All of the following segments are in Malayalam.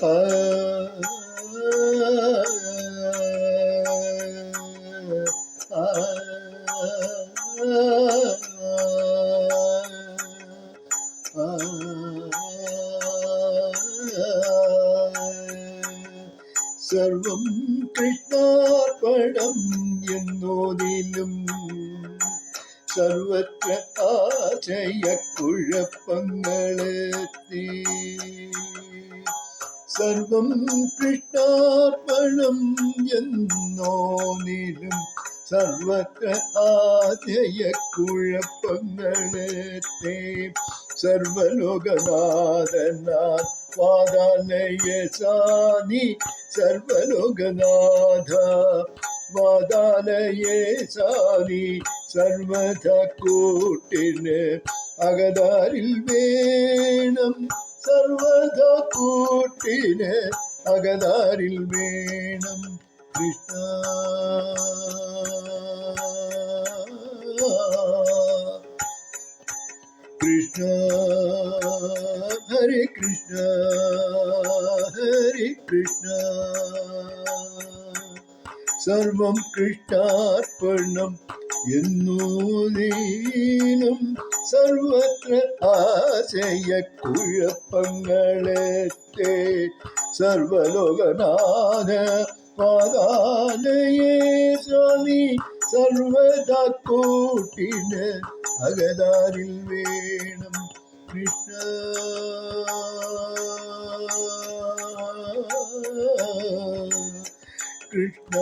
സർവം കൃഷ്ണാർപ്പണം എന്നോതിലും സർവത്ര ആശയക്കുഴപ്പങ്ങളെത്തി സർവം കൃഷ്ണാർപ്പണം എന്നോനിലും സർവത്ര ആശയക്കുഴപ്പങ്ങളെത്തി സർവലോകനാഥനാഥ വാദാലയ സാനി സർവലോകനാഥ വാദാലയ സാനി സർവധ കൂട്ടിന് അകതാരിൽ വേണം സർവത കൂട്ടിന് അകതാരിൽ വേണം കൃഷ്ണ കൃഷ്ണ ഹരേ കൃഷ്ണ ഹരേ കൃഷ്ണ സർവം കൃഷ്ണാർപ്പണം എന്നൂനീനും സർവത്ര ആശയക്കുഴപ്പങ്ങളെത്തെ സർവലോകനാഥ പാതാലയേ സ്വാമി സർവത കൂട്ടിന് അകതാരിൽ വേണം കൃഷ്ണ കൃഷ്ണ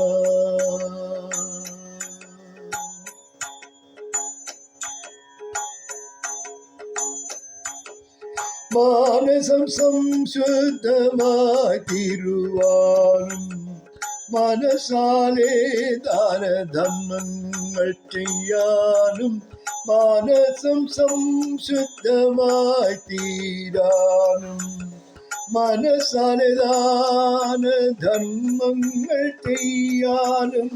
മാനസം സംശുദ്ധമായി തിരുവാനും മനസാലെ ദാനധർമ്മങ്ങൾ ചെയ്യാനും മാനസം സംശുദ്ധമായി തീരാനും മനസാലെ ദാനധർമ്മങ്ങൾ ചെയ്യാനും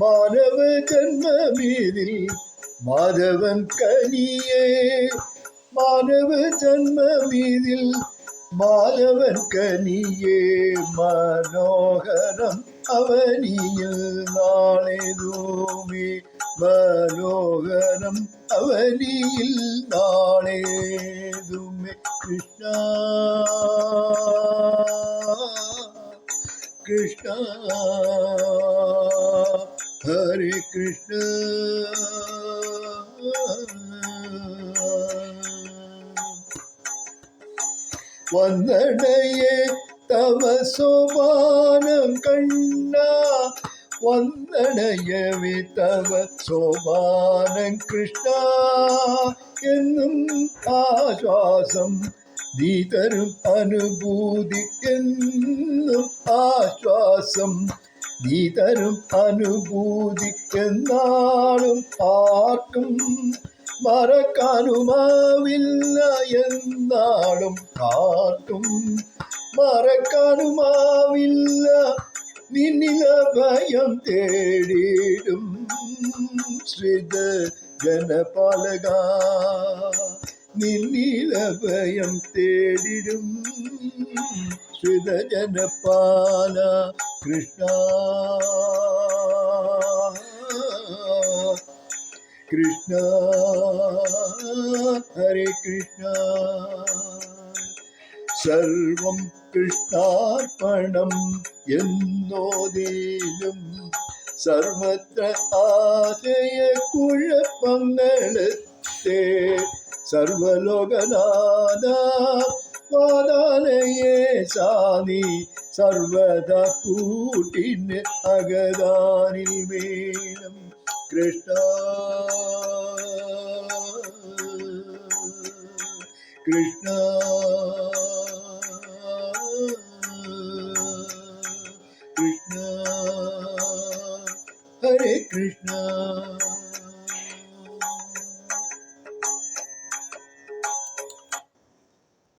മാനവ ജന്മമീതിൽ മാധവൻ കനിയേ മാനവ ജന്മമീതിൽ മാധവൻ കനിയേ മനോഹരം അവനിയിൽ നാളെതൂമി മനോഹരം അവനിയിൽ നാളേതുമേ കൃഷ്ണ കൃഷ്ണ ഹരേ കൃഷ്ണ വന്ദനയെ തവ സോപാനം കണ്ണ. വന്ദനയവി തവ സോപാനം കൃഷ്ണ. എന്നും ആശ്വാസം നീ തരും അനുഭൂതി എന്നും ആശ്വാസം നീ തരും അനുഭൂതി എന്നാളും ആർക്കും മറക്കാനുമാവില്ല എന്നാളും കാട്ടും. മറക്കാനുമാവില്ല നിന്നില ഭയം തേടിയിടും ശ്രീത ജനപാലക നിന്നില ഭയം തേടിടും. ശ്രീത ജനപാല കൃഷ്ണ. കൃഷ്ണ ഹരേ കൃഷ്ണ. സർവം കൃഷ്ണാർപ്പണം എന്നോതേലും സർവത്ര ആശയ കുഴപ്പങ്ങളത്തെ. സർവലോകനാഥ പാതാലയേ സാനി സർവത കൂട്ടിന് അകതാനിൽ വേണം കൃഷ്ണ. കൃഷ്ണ. കൃഷ്ണ. ഹരേ കൃഷ്ണ.